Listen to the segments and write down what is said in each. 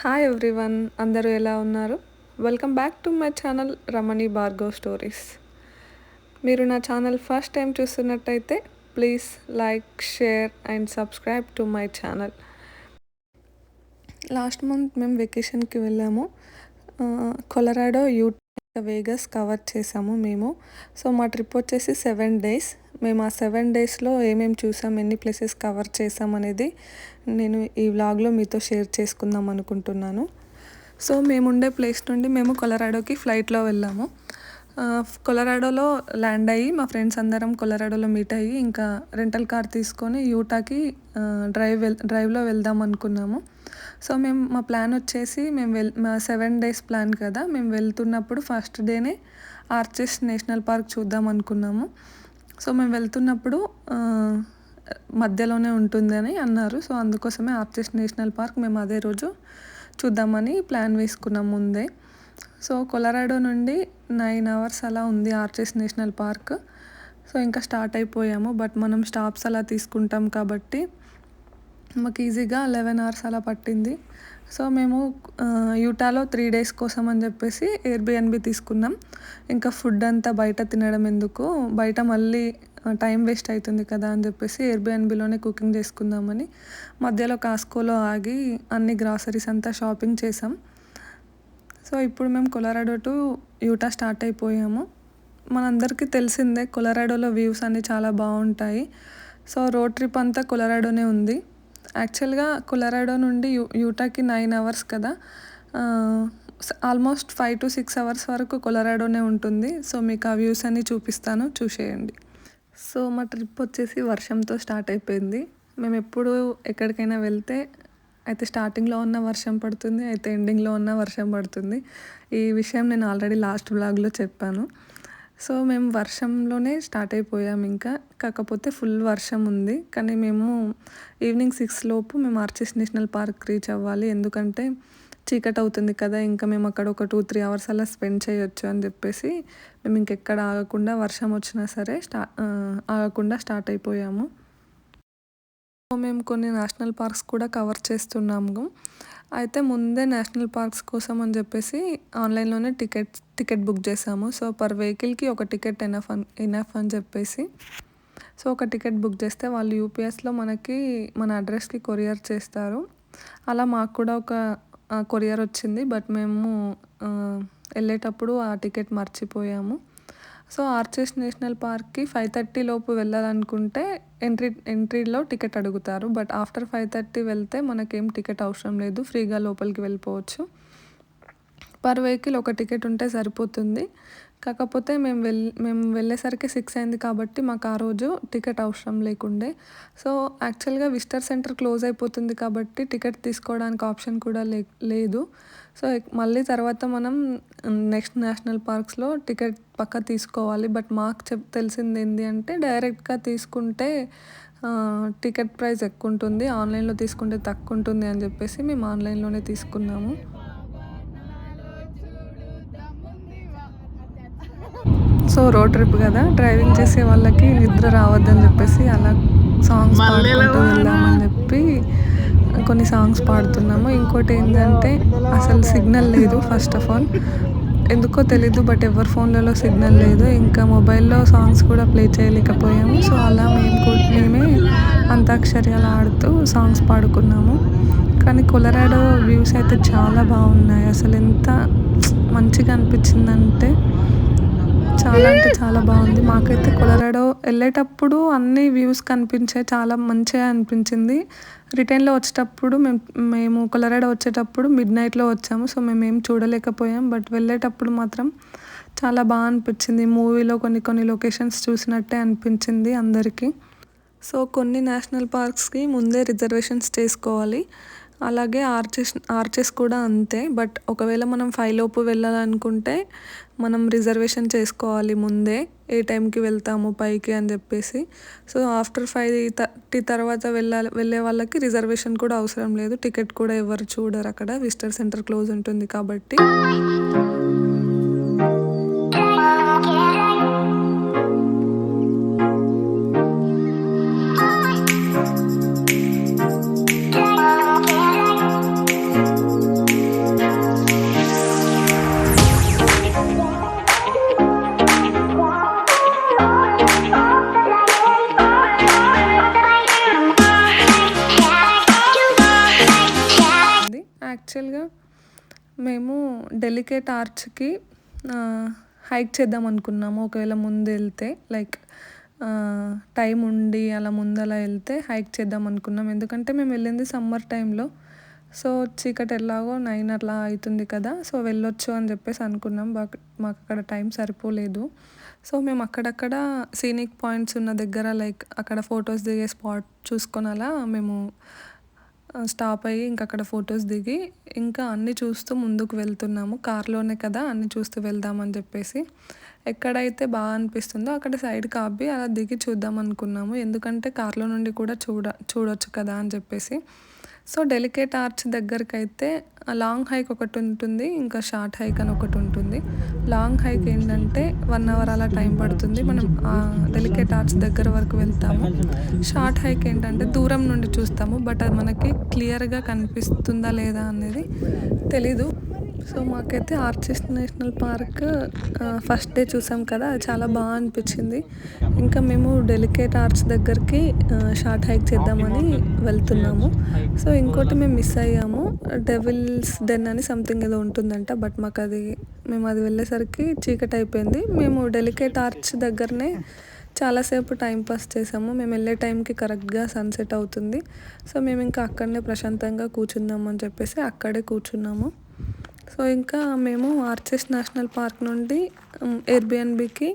Hi everyone అందరూ ఎలా ఉన్నారు? Welcome back to my channel Ramani Bhargav stories మీరు నా ఛానల్ ఫస్ట్ టైం చూస్తున్నట్టయితే please like share and subscribe to my channel last month మేము వెకేషన్కి వెళ్ళాము. కొలరాడో యూట్ వేగస్ కవర్ చేసాము మేము. సో మా ట్రిప్ వచ్చేసి సెవెన్ డేస్ మేము ఆ సెవెన్ డేస్లో ఏమేమి చూసాం ఎన్ని ప్లేసెస్ కవర్ చేసాం అనేది నేను ఈ వ్లాగ్లో మీతో షేర్ చేసుకుందాం అనుకుంటున్నాను. సో మేము ఉండే ప్లేస్ నుండి మేము కొలరాడోకి ఫ్లైట్లో వెళ్ళాము. కొలరాడోలో ల్యాండ్ అయ్యి మా ఫ్రెండ్స్ అందరం కొలరాడోలో మీట్ అయ్యి ఇంకా రెంటల్ కార్ తీసుకొని యూటాకి డ్రైవ్ వెల్ డ్రైవ్లో వెళ్దాం అనుకున్నాము. సో మేము మా ప్లాన్ వచ్చేసి మేము వెల్ మా సెవెన్ డేస్ ప్లాన్ కదా మేము వెళ్తున్నప్పుడు ఫస్ట్ డేనే ఆర్చెస్ నేషనల్ పార్క్ చూద్దాం అనుకున్నాము. సో మేము వెళ్తున్నప్పుడు మధ్యలోనే ఉంటుందని అన్నారు. సో అందుకోసమే ఆర్చెస్ నేషనల్ పార్క్ మేము అదే రోజు చూద్దామని ప్లాన్ వేసుకున్నాం ముందే. సో కొలరాడో నుండి నైన్ అవర్స్ అలా ఉంది ఆర్చెస్ నేషనల్ పార్క్. సో ఇంకా స్టార్ట్ అయిపోయాము. బట్ మనం స్టాప్స్ అలా తీసుకుంటాం కాబట్టి మాకు ఈజీగా లెవెన్ అవర్స్ అలా పట్టింది. సో మేము యూటాలో త్రీ డేస్ కోసం అని చెప్పేసి ఎయిర్బిఎన్బి తీసుకున్నాం. ఇంకా ఫుడ్ అంతా బయట తినడం ఎందుకు? బయట మళ్ళీ టైం వేస్ట్ అవుతుంది కదా అని చెప్పేసి ఎయిర్బిఎన్బిలోనే కుకింగ్ చేసుకుందామని మధ్యలో కాస్కోలో ఆగి అన్ని గ్రాసరీస్ అంతా షాపింగ్ చేసాం సో ఇప్పుడు మేము కొలరాడో టు యూటా స్టార్ట్ అయిపోయాము. మనందరికీ తెలిసిందే కొలరాడోలో వ్యూస్ అన్నీ చాలా బాగుంటాయి. సో రోడ్ ట్రిప్ అంతా కొలరాడోనే ఉంది. యాక్చువల్గా కొలరాడో నుండి యూ యూటాకి నైన్ అవర్స్ కదా. Almost five to six hours వరకు కొలరాడోనే ఉంటుంది. సో మీకు ఆ వ్యూస్ అన్నీ చూపిస్తాను. చూసేయండి. సో మా ట్రిప్ వచ్చేసి వర్షంతో స్టార్ట్ అయిపోయింది. మేము ఎప్పుడు ఎక్కడికైనా వెళ్తే అయితే స్టార్టింగ్లో ఉన్న వర్షం పడుతుంది అయితే ఎండింగ్లో ఉన్న వర్షం పడుతుంది. ఈ విషయం నేను ఆల్రెడీ లాస్ట్ బ్లాగ్లో చెప్పాను. సో మేము వర్షంలోనే స్టార్ట్ అయిపోయాం ఇంకా. కాకపోతే ఫుల్ వర్షం ఉంది. కానీ మేము ఈవినింగ్ సిక్స్ లోపు మేము ఆర్చిస్ నేషనల్ పార్క్ రీచ్ అవ్వాలి. ఎందుకంటే చీకటి అవుతుంది కదా ఇంకా మేము అక్కడ ఒక టూ త్రీ అవర్స్ అలా స్పెండ్ చేయొచ్చు అని చెప్పేసి మేము ఇంకెక్కడ ఆగకుండా వర్షం వచ్చినా సరే స్టా ఆగకుండా స్టార్ట్ అయిపోయాము. సో మేము కొన్ని నేషనల్ పార్క్స్ కూడా కవర్ చేస్తున్నాము. అయితే ముందే నేషనల్ పార్క్స్ కోసం అని చెప్పేసి ఆన్లైన్లోనే టికెట్ టికెట్ బుక్ చేసాము సో పర్ వెహికల్కి ఒక టికెట్ ఎనఫ్ అని ఎనఫ్ అని చెప్పేసి. సో ఒక టికెట్ బుక్ చేస్తే వాళ్ళు యూపీఎస్లో మనకి మన అడ్రస్కి కొరియర్ చేస్తారు. అలా మాకు కూడా ఒక కొరియర్ వచ్చింది బట్ మేము వెళ్ళేటప్పుడు ఆ టికెట్ మర్చిపోయాము. సో ఆర్చెస్ నేషనల్ పార్క్కి ఫైవ్ థర్టీ లోపు వెళ్ళాలనుకుంటే ఎంట్రీ ఎంట్రీలో టికెట్ అడుగుతారు. బట్ ఆఫ్టర్ ఫైవ్ థర్టీ వెళ్తే మనకేం టికెట్ అవసరం లేదు ఫ్రీగా లోపలికి వెళ్ళిపోవచ్చు. పర్ వెహికల్ ఒక టికెట్ ఉంటే సరిపోతుంది. కాకపోతే మేము వెళ్ మేము వెళ్ళేసరికి సిక్స్ అయింది కాబట్టి మాకు ఆ రోజు టికెట్ అవసరం లేకుండే. సో యాక్చువల్గా విజిటర్ సెంటర్ క్లోజ్ అయిపోతుంది కాబట్టి టికెట్ తీసుకోవడానికి ఆప్షన్ కూడా లే లేదు. సో మళ్ళీ తర్వాత మనం నెక్స్ట్ నేషనల్ పార్క్స్లో టికెట్ పక్క తీసుకోవాలి. బట్ మాకు చెప్ తెలిసింది ఏంటి అంటే డైరెక్ట్గా తీసుకుంటే టికెట్ ప్రైస్ ఎక్కువ ఉంటుంది. ఆన్లైన్లో తీసుకుంటే తక్కువ ఉంటుంది అని చెప్పేసి మేము ఆన్లైన్లోనే తీసుకున్నాము. సో రోడ్ ట్రిప్ కదా డ్రైవింగ్ చేసే వాళ్ళకి నిద్ర రావద్దని చెప్పేసి అలా సాంగ్స్ పాడుకుంటూ వెళ్దామని చెప్పి కొన్ని సాంగ్స్ పాడుతున్నాము. ఇంకోటి ఏంటంటే అసలు సిగ్నల్ లేదు ఫస్ట్ ఆఫ్ ఆల్. ఎందుకో తెలీదు బట్ ఎవరి ఫోన్లలో సిగ్నల్ లేదు. ఇంకా మొబైల్లో సాంగ్స్ కూడా ప్లే చేయలేకపోయాము. సో అలా మేము కూడా మేమే అంతాక్షరి అలా ఆడుతూ సాంగ్స్ పాడుకున్నాము. కానీ కొలరాడో వ్యూస్ అయితే చాలా బాగున్నాయి. అసలు ఎంత మంచిగా అనిపించిందంటే చాలా అంటే చాలా బాగుంది. మాకైతే కొలరాడో వెళ్ళేటప్పుడు అన్ని వ్యూస్ కనిపించాయి చాలా మంచిగా అనిపించింది. రిటర్న్లో వచ్చేటప్పుడు మేము మేము కొలరాడో వచ్చేటప్పుడు మిడ్ నైట్లో వచ్చాము. సో మేము ఏం చూడలేకపోయాం. బట్ వెళ్ళేటప్పుడు మాత్రం చాలా బాగా అనిపించింది. మూవీలో కొన్ని కొన్ని లొకేషన్స్ చూసినట్టే అనిపించింది అందరికీ. సో కొన్ని నేషనల్ పార్క్స్కి ముందే రిజర్వేషన్స్ చేసుకోవాలి. అలాగే ఆర్చెస్ ఆర్చెస్ కూడా అంతే. బట్ ఒకవేళ మనం ఫైవ్ లోపు వెళ్ళాలనుకుంటే మనం రిజర్వేషన్ చేసుకోవాలి ముందే. ఏ టైంకి వెళ్తాము పైకి అని చెప్పేసి. సో ఆఫ్టర్ ఫైవ్ థర్టీ తర్వాత వెళ్ళాలి వెళ్ళే వాళ్ళకి రిజర్వేషన్ కూడా అవసరం లేదు. టికెట్ కూడా ఎవరు చూడరు అక్కడ. విజిటర్ సెంటర్ క్లోజ్ ఉంటుంది కాబట్టి. అందుకే ఆర్చ్కి హైక్ చేద్దాం అనుకున్నాము. ఒకవేళ ముందు వెళ్తే లైక్ టైం ఉండి అలా ముందు అలా వెళ్తే హైక్ చేద్దాం అనుకున్నాం. ఎందుకంటే మేము వెళ్ళింది సమ్మర్ టైంలో. సో చీకటి ఎలాగో నైన్ అట్లా అవుతుంది కదా సో వెళ్ళొచ్చు అని చెప్పేసి అనుకున్నాం. బట్ మాకు అక్కడ టైం సరిపోలేదు. సో మేము అక్కడక్కడ సీనిక్ పాయింట్స్ ఉన్న దగ్గర లైక్ అక్కడ ఫొటోస్ దిగే స్పాట్ చూసుకొని అలా మేము స్టాప్ అయ్యి ఇంకా అక్కడ ఫొటోస్ దిగి ఇంకా అన్నీ చూస్తూ ముందుకు వెళ్తున్నాము. కార్లోనే కదా అన్నీ చూస్తూ వెళ్దామని చెప్పేసి. ఎక్కడైతే బాగా అనిపిస్తుందో అక్కడ సైడ్ ఆపి అలా దిగి చూద్దాం అనుకున్నాము. ఎందుకంటే కార్లో నుండి కూడా చూడ చూడొచ్చు కదా అని చెప్పేసి. సో డెలికేట్ ఆర్చ్ దగ్గరికి అయితే లాంగ్ హైక్ ఒకటి ఉంటుంది ఇంకా షార్ట్ హైక్ అని ఒకటి ఉంటుంది. లాంగ్ హైక్ ఏంటంటే వన్ అవర్ అలా టైం పడుతుంది. మనం డెలికేట్ ఆర్చ్ దగ్గర వరకు వెళ్తాము. షార్ట్ హైక్ ఏంటంటే దూరం నుండి చూస్తాము బట్ అది మనకి క్లియర్గా కనిపిస్తుందా లేదా అనేది తెలీదు. సో మాకైతే Arches National Park first day చూసాం కదా అది చాలా బాగా అనిపించింది. ఇంకా మేము డెలికేట్ ఆర్చ్ దగ్గరికి షార్ట్ హైక్ చేద్దామని వెళ్తున్నాము. సో ఇంకోటి మేము మిస్ అయ్యాము డెవిల్స్ డెన్ అని సంథింగ్ ఏదో ఉంటుందంట బట్ మాకు అది మేము అది వెళ్ళేసరికి చీకటి అయిపోయింది. మేము డెలికేట్ ఆర్చ్ దగ్గరనే చాలాసేపు టైంపాస్ చేసాము. మేము వెళ్ళే టైంకి కరెక్ట్గా సన్సెట్ అవుతుంది. సో మేము ఇంకా అక్కడనే ప్రశాంతంగా కూర్చుందాం అని చెప్పేసి అక్కడే కూర్చున్నాము. సో ఇంకా మేము ఆర్చెస్ నేషనల్ పార్క్ నుండి ఎయిర్బిఎన్బికి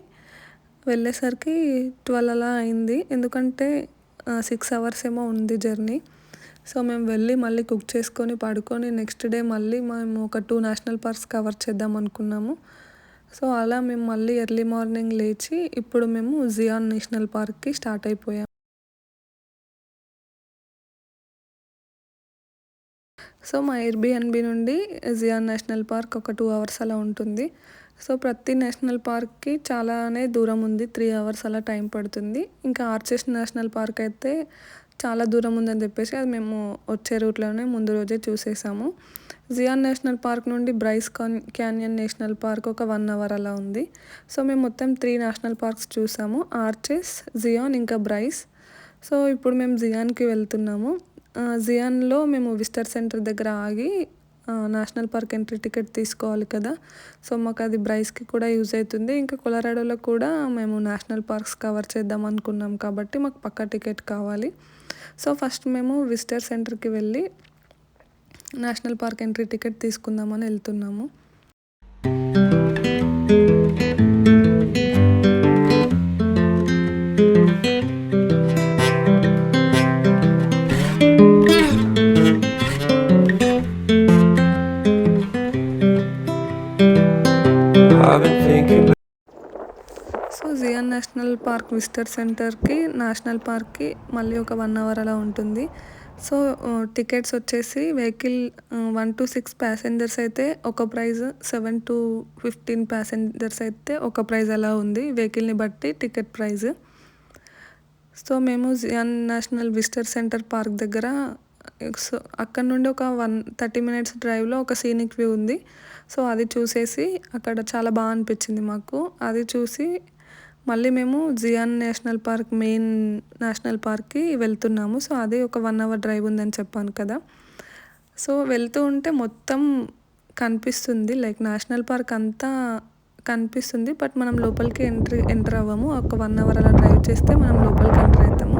వెళ్ళేసరికి ట్వెల్వ్ అలా అయింది. ఎందుకంటే సిక్స్ అవర్స్ ఏమో ఉంది జర్నీ. సో మేము వెళ్ళి మళ్ళీ కుక్ చేసుకొని పడుకొని నెక్స్ట్ డే మళ్ళీ మేము ఒక టూ నేషనల్ పార్క్స్ కవర్ చేద్దాం అనుకున్నాము. సో అలా మేము మళ్ళీ ఎర్లీ మార్నింగ్ లేచి ఇప్పుడు మేము జియాన్ నేషనల్ పార్క్కి స్టార్ట్ అయిపోయాం. సో మా ఎయిర్బిఎన్బి నుండి జియాన్ నేషనల్ పార్క్ ఒక టూ అవర్స్ అలా ఉంటుంది. సో ప్రతి నేషనల్ పార్క్కి చాలానే దూరం ఉంది త్రీ అవర్స్ అలా టైం పడుతుంది. ఇంకా ఆర్చెస్ నేషనల్ పార్క్ అయితే చాలా దూరం ఉందని చెప్పేసి అది మేము వచ్చే రూట్లోనే ముందు రోజే చూసేసాము. జియాన్ నేషనల్ పార్క్ నుండి Bryce can Canyon National Park ఒక వన్ అవర్ అలా ఉంది. సో మేము మొత్తం త్రీ నేషనల్ పార్క్స్ చూసాము ఆర్చెస్ జియాన్ ఇంకా బ్రైస్ సో ఇప్పుడు మేము జియాన్కి వెళ్తున్నాము. జియాన్లో మేము విజిటర్ సెంటర్ దగ్గర ఆగి నేషనల్ పార్క్ ఎంట్రీ టికెట్ తీసుకోవాలి కదా. సో మాకు అది బ్రైస్కి కూడా యూజ్ అవుతుంది. ఇంకా కొలరాడోలో కూడా మేము నేషనల్ పార్క్స్ కవర్ చేద్దాం అనుకున్నాం కాబట్టి మాకు పక్క టికెట్ కావాలి. సో ఫస్ట్ మేము విజిటర్ సెంటర్కి వెళ్ళి నేషనల్ పార్క్ ఎంట్రీ టికెట్ తీసుకుందామని వెళ్తున్నాము. నేషనల్ పార్క్ విజిటర్ సెంటర్కి నేషనల్ పార్క్కి మళ్ళీ ఒక వన్ అవర్ అలా ఉంటుంది. సో టికెట్స్ వచ్చేసి vehicle one to six passengers అయితే ఒక price seven to fifteen passengers అయితే ఒక ప్రైజ్ అలా ఉంది వెహికల్ని బట్టి టికెట్ ప్రైజ్. సో మేము Zion National visitor centre park దగ్గర సో అక్కడ నుండి ఒక వన్ థర్టీ మినిట్స్ డ్రైవ్లో ఒక సీనిక్ వ్యూ ఉంది. సో అది చూసేసి అక్కడ చాలా బాగా అనిపించింది మాకు. అది చూసి మళ్ళీ మేము Zion National Park main national పార్క్కి వెళ్తున్నాము. సో అది ఒక వన్ అవర్ డ్రైవ్ ఉందని చెప్పాను కదా. సో వెళ్తూ ఉంటే మొత్తం కనిపిస్తుంది. లైక్ నేషనల్ పార్క్ అంతా కనిపిస్తుంది. బట్ మనం లోపలికి ఎంట్రీ ఎంటర్ అవ్వము. ఒక వన్ అవర్ అలా డ్రైవ్ చేస్తే మనం లోపలికి ఎంటర్ అవుతాము.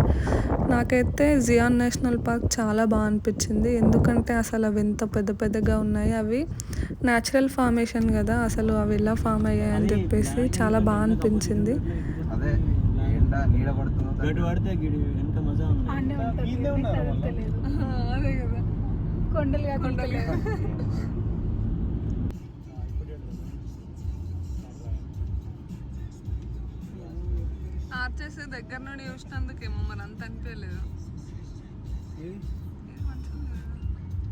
నాకైతే జియాన్ నేషనల్ పార్క్ చాలా బాగా అనిపించింది. ఎందుకంటే అసలు అవి ఎంత పెద్ద పెద్దగా ఉన్నాయి అవి న్యాచురల్ ఫార్మేషన్ కదా అసలు అవి ఎలా ఫామ్ అయ్యాయి అని చెప్పేసి చాలా బాగా అనిపించింది. అదే దగ్గర నుండి చూసినందుకేమో మరి అంత అనిపించలేదు.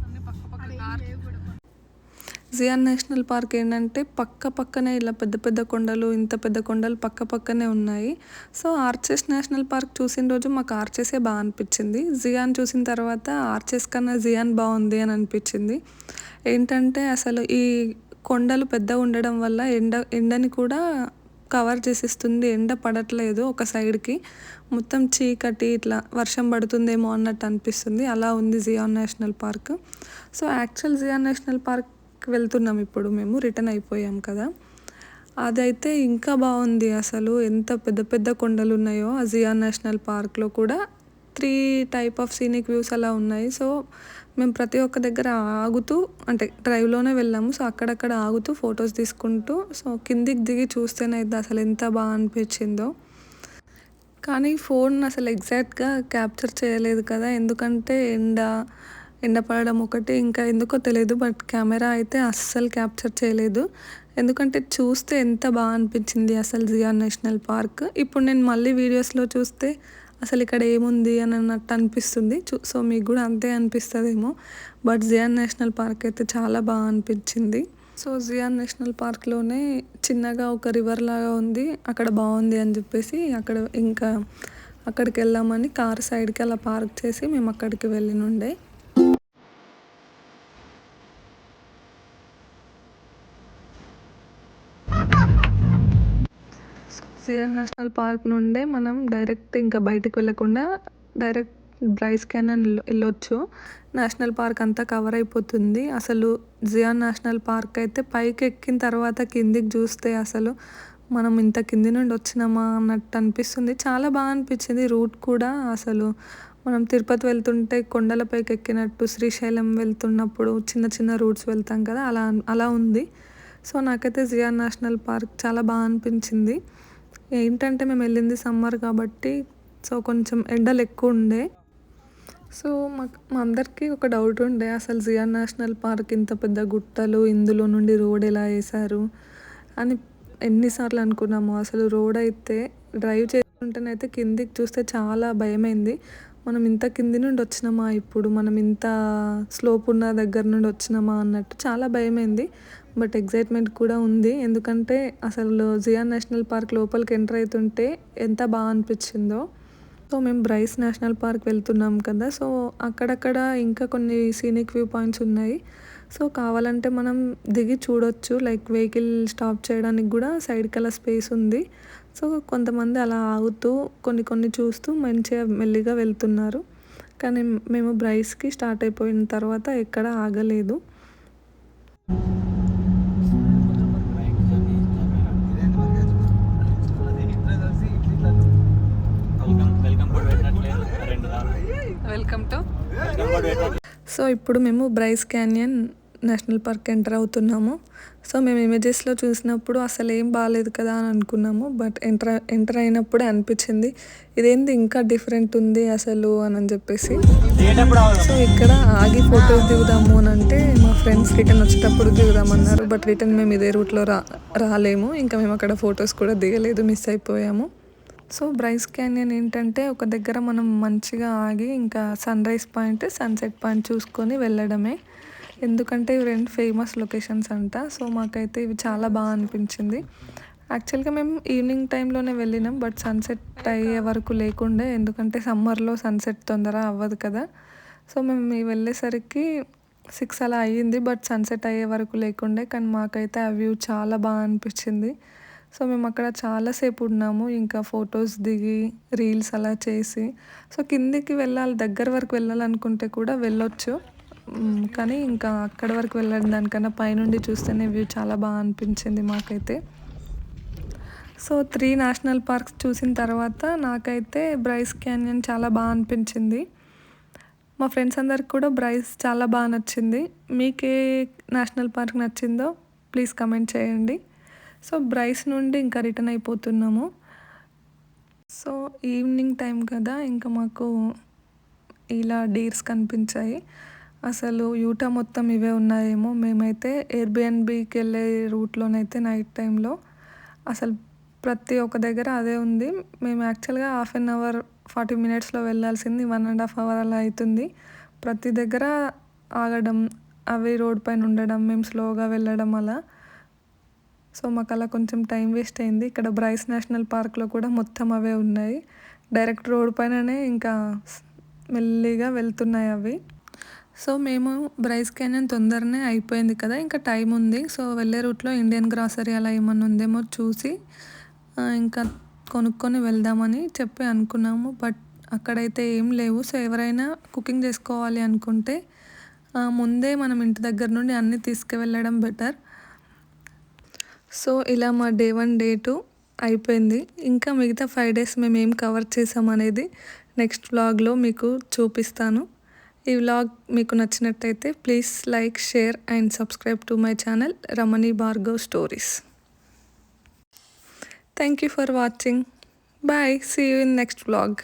అన్ని పక్క పక్క జియాన్ నేషనల్ పార్క్ ఏంటంటే పక్క పక్కనే ఇలా పెద్ద పెద్ద కొండలు ఇంత పెద్ద కొండలు పక్క పక్కనే ఉన్నాయి. సో ఆర్చెస్ నేషనల్ పార్క్ చూసిన రోజు మాకు ఆర్చెసే బాగా అనిపించింది. జియాన్ చూసిన తర్వాత ఆర్చెస్ కన్నా జియాన్ బాగుంది అని అనిపించింది. ఏంటంటే అసలు ఈ కొండలు పెద్దగా ఉండడం వల్ల ఎండ ఎండని కూడా కవర్ చేసేస్తుంది ఎండ పడట్లేదు ఒక సైడ్కి. మొత్తం చీకటి ఇట్లా వర్షం పడుతుందేమో అన్నట్టు అనిపిస్తుంది. అలా ఉంది Zion National Park. So actual Zion National Park వెళ్తున్నాం ఇప్పుడు మేము రిటర్న్ అయిపోయాం కదా. అదైతే ఇంకా బాగుంది అసలు. ఎంత పెద్ద పెద్ద కొండలు ఉన్నాయో ఆ జియాన్ నేషనల్ పార్క్లో కూడా. Three type of scenic views అలా ఉన్నాయి. సో మేము ప్రతి ఒక్క దగ్గర ఆగుతూ అంటే డ్రైవ్లోనే వెళ్ళాము. సో అక్కడక్కడ ఆగుతూ ఫొటోస్ తీసుకుంటూ సో కిందికి దిగి చూస్తేనైతే అసలు ఎంత బాగా అనిపించిందో. కానీ ఫోన్ అసలు ఎగ్జాక్ట్గా క్యాప్చర్ చేయలేదు కదా. ఎందుకంటే ఎండ ఎండ పడడం ఒకటి ఇంకా ఎందుకో తెలియదు. బట్ కెమెరా అయితే అస్సలు క్యాప్చర్ చేయలేదు. ఎందుకంటే చూస్తే ఎంత బాగా అనిపించింది అసలు జియా నేషనల్ పార్క్. ఇప్పుడు నేను మళ్ళీ వీడియోస్లో చూస్తే అసలు ఇక్కడ ఏముంది అని అన్నట్టు అనిపిస్తుంది. చూ సో మీకు కూడా అంతే అనిపిస్తుందేమో. బట్ జియాన్ నేషనల్ పార్క్ అయితే చాలా బాగా అనిపించింది. సో జియాన్ నేషనల్ పార్క్లోనే చిన్నగా ఒక రివర్ లాగా ఉంది. అక్కడ బాగుంది అని చెప్పేసి అక్కడ ఇంకా అక్కడికి వెళ్ళామని కార్ సైడ్కి అలా పార్క్ చేసి మేము అక్కడికి వెళ్ళినుండే. సీరం నేషనల్ పార్క్ నుండే మనం డైరెక్ట్ ఇంకా బయటకు వెళ్ళకుండా డైరెక్ట్ బ్రైస్ క్యానన్ వెళ్ళొచ్చు. నేషనల్ పార్క్ అంతా కవర్ అయిపోతుంది. అసలు జియాన్ నేషనల్ పార్క్ అయితే పైకి ఎక్కిన తర్వాత కిందికి చూస్తే అసలు మనం ఇంత కింది నుండి వచ్చినామా అన్నట్టు అనిపిస్తుంది. చాలా బాగా అనిపించింది రూట్ కూడా. అసలు మనం తిరుపతి వెళ్తుంటే కొండలపైకి ఎక్కినట్టు శ్రీశైలం వెళ్తున్నప్పుడు చిన్న చిన్న రూట్స్ వెళ్తాం కదా అలా అలా ఉంది. సో నాకైతే జియాన్ నేషనల్ పార్క్ చాలా బాగా అనిపించింది. ఏంటంటే మేము వెళ్ళింది సమ్మర్ కాబట్టి సో కొంచెం ఎండలు ఎక్కువ ఉండే. సో మాకు మా అందరికీ ఒక డౌట్ ఉండే అసలు జియా నేషనల్ పార్క్ ఇంత పెద్ద గుట్టలు ఇందులో నుండి రోడ్ ఎలా వేశారు అని ఎన్నిసార్లు అనుకున్నాము. అసలు రోడ్ అయితే డ్రైవ్ చేస్తుంటేనైతే కిందికి చూస్తే చాలా భయమైంది. మనం ఇంత కింది నుండి వచ్చినామా ఇప్పుడు? మనం ఇంత స్లోప్ ఉన్న దగ్గర నుండి వచ్చినామా అన్నట్టు చాలా భయమైంది. బట్ ఎగ్జైట్మెంట్ కూడా ఉంది. ఎందుకంటే అసలు జియాన్ నేషనల్ పార్క్ లోపలికి ఎంటర్ అవుతుంటే ఎంత బాగా అనిపించిందో. సో మేము బ్రైస్ నేషనల్ పార్క్ వెళ్తున్నాం కదా. సో అక్కడక్కడ ఇంకా కొన్ని సీనిక్ వ్యూ పాయింట్స్ ఉన్నాయి. సో కావాలంటే మనం దిగి చూడొచ్చు. లైక్ వెహికల్ స్టాప్ చేయడానికి కూడా సైడ్కి అలా స్పేస్ ఉంది. సో కొంతమంది అలా ఆగుతూ కొన్ని కొన్ని చూస్తూ మంచిగా మెల్లిగా వెళ్తున్నారు. కానీ మేము బ్రైస్కి స్టార్ట్ అయిపోయిన తర్వాత ఎక్కడ ఆగలేదు. వెల్కమ్ టు సో ఇప్పుడు మేము Bryce Canyon National Park enter అవుతున్నాము. సో మేము ఇమేజెస్లో చూసినప్పుడు అసలు ఏం బాగాలేదు కదా అని అనుకున్నాము. బట్ ఎంటర్ ఎంటర్ అయినప్పుడే అనిపించింది. ఇదేంది ఇంకా డిఫరెంట్ ఉంది అసలు అని అని చెప్పేసి. సో ఇక్కడ ఆగి ఫొటోస్ దిగుదాము అని అంటే మా ఫ్రెండ్స్ రిటర్న్ వచ్చేటప్పుడు దిగుదామన్నారు. బట్ రిటర్న్ మేము ఇదే రూట్లో రా రాలేము. ఇంకా మేము అక్కడ ఫొటోస్ కూడా దిగలేదు మిస్ అయిపోయాము. సో బ్రైస్ క్యానియన్ ఏంటంటే ఒక దగ్గర మనం మంచిగా ఆగి ఇంకా sunrise point sunset point చూసుకొని వెళ్ళడమే. ఎందుకంటే ఇవి రెండు ఫేమస్ లొకేషన్స్ అంట. సో మాకైతే ఇవి చాలా బాగా అనిపించింది. యాక్చువల్గా మేము ఈవినింగ్ టైంలోనే వెళ్ళినాం బట్ సన్సెట్ అయ్యే వరకు లేకుండే. ఎందుకంటే సమ్మర్లో సన్సెట్ తొందర అవ్వదు కదా. సో మేము ఈ వెళ్ళేసరికి సిక్స్ అలా అయ్యింది బట్ సన్సెట్ అయ్యే వరకు లేకుండే. కానీ మాకైతే ఆ వ్యూ చాలా బాగా అనిపించింది. సో మేము అక్కడ చాలాసేపు ఉన్నాము ఇంకా ఫొటోస్ దిగి రీల్స్ అలా చేసి. సో కిందికి వెళ్ళాలి దగ్గర వరకు వెళ్ళాలనుకుంటే కూడా వెళ్ళొచ్చు. కానీ ఇంకా అక్కడ వరకు వెళ్ళడం దానికన్నా పైనుండి చూస్తేనే వ్యూ చాలా బాగా అనిపించింది మాకైతే. సో త్రీ నేషనల్ పార్క్స్ చూసిన తర్వాత నాకైతే బ్రైస్ క్యానియన్ చాలా బాగా అనిపించింది. మా ఫ్రెండ్స్ అందరికి కూడా బ్రైస్ చాలా బాగా నచ్చింది. మీకు ఏ నేషనల్ పార్క్ నచ్చిందో ప్లీజ్ కమెంట్ చేయండి. సో బ్రైస్ నుండి ఇంకా రిటర్న్ అయిపోతున్నాము. సో ఈవినింగ్ టైం కదా ఇంకా మాకు ఇలా డీర్స్ కనిపించాయి. అసలు యూటా మొత్తం ఇవే ఉన్నాయేమో. మేమైతే ఎయిర్బిఎన్బికి వెళ్ళే రూట్లోనైతే నైట్ టైంలో అసలు ప్రతి ఒక్క దగ్గర అదే ఉంది. మేము యాక్చువల్గా హాఫ్ అన్ అవర్ ఫార్టీ మినిట్స్లో వెళ్ళాల్సింది వన్ అండ్ హాఫ్ అవర్ అలా అవుతుంది. ప్రతి దగ్గర ఆగడం అవి రోడ్ పైన ఉండడం మేము స్లోగా వెళ్ళడం అలా. సో మాకు అలా కొంచెం టైం వేస్ట్ అయింది. ఇక్కడ బ్రైస్ నేషనల్ పార్క్లో కూడా మొత్తం అవే ఉన్నాయి. డైరెక్ట్ రోడ్ పైననే ఇంకా మెల్లిగా వెళ్తున్నాయి అవి. సో మేము బ్రైస్ క్యాన్యన్ తొందరనే అయిపోయింది కదా ఇంకా టైం ఉంది. సో వెళ్ళే రూట్లో ఇండియన్ గ్రాసరీ అలా ఏమన్నా ఉందేమో చూసి ఇంకా కొనుక్కొని వెళ్దామని చెప్పి అనుకున్నాము. బట్ అక్కడైతే ఏం లేవు. సో ఎవరైనా కుకింగ్ చేసుకోవాలి అనుకుంటే ముందే మనం ఇంటి దగ్గర నుండి అన్నీ తీసుకువెళ్ళడం బెటర్. సో ఇలా మా డే వన్ డే టూ అయిపోయింది. ఇంకా మిగతా ఫైవ్ డేస్ మేము ఏం కవర్ చేసాం అనేది నెక్స్ట్ బ్లాగ్లో మీకు చూపిస్తాను. ఈ వ్లాగ్ మీకు నచ్చినట్టయితే please like share and subscribe to my channel Ramani Bhargav stories. Thank you for watching bye see you in next vlog